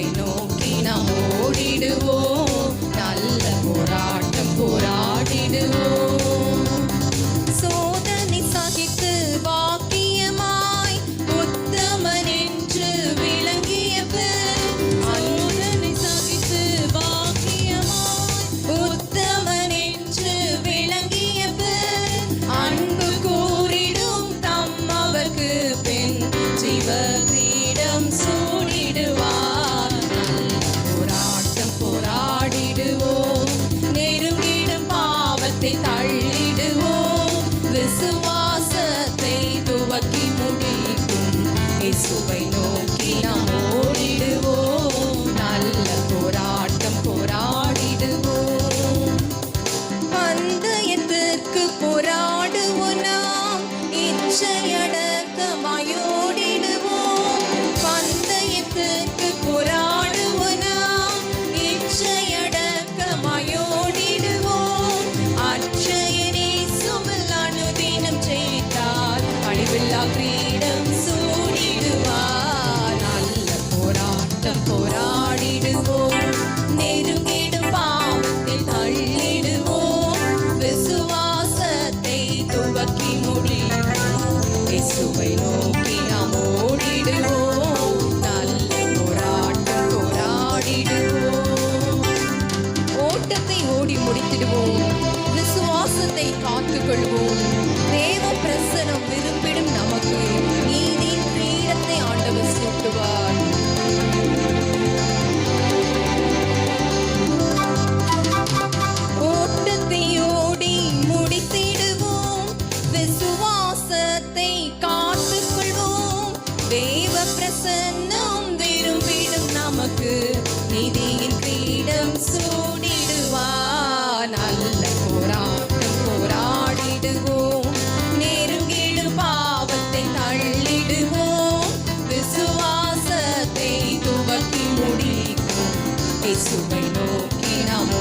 ain't no பாரத்தை தள்ளிடுவோம். விசுவாசத்தை துவக்கி முடிக்கும். இசுவை நோக்கி இயேசுவை நோக்கி ஓடிடுவோம் நல்ல போராட்டம் போராடிடுவோம் ஓட்டத்தை ஓடி முடித்திடுவோம் விசுவாசத்தை காத்துக்கொள்வோம் தேவ பிரசனம் விரும்பிடும் நமக்கு நீதி கிரீடத்தை ஆண்டவர் சூட்டுவார் தேவ பிரசன்னம் விரும்பிடும் நமக்கு. நிதியின் கிரீடம் சூடிடுவா நல்ல போராட்டம் போராடிடுவோம். நெருங்கிடு பாவத்தை தள்ளிடுவோம். விசுவாசத்தை துவக்கி முடிக்கும். நோக்கி நாம்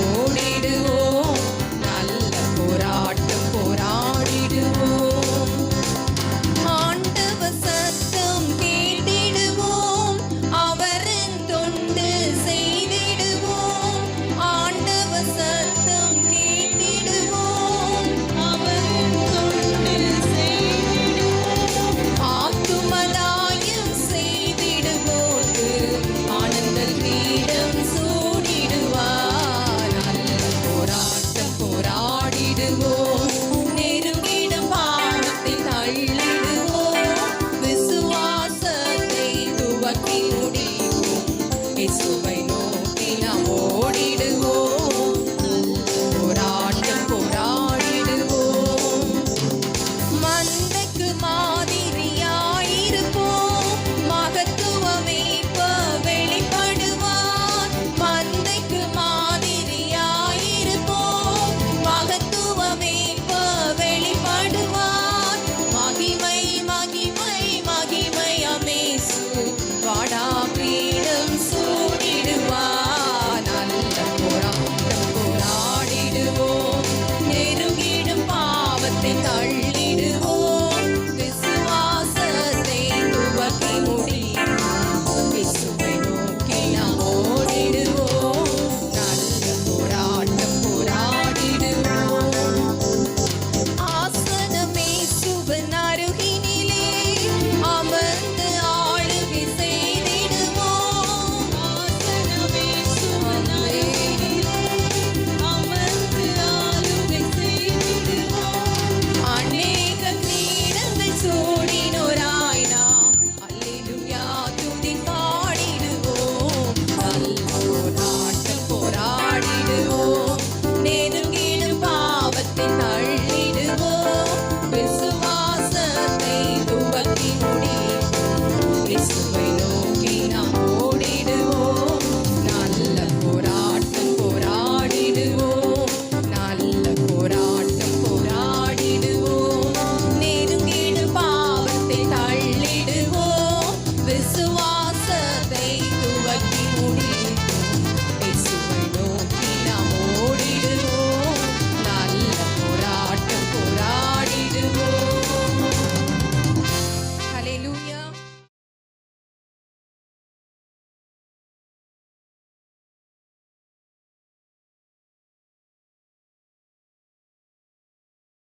Bình!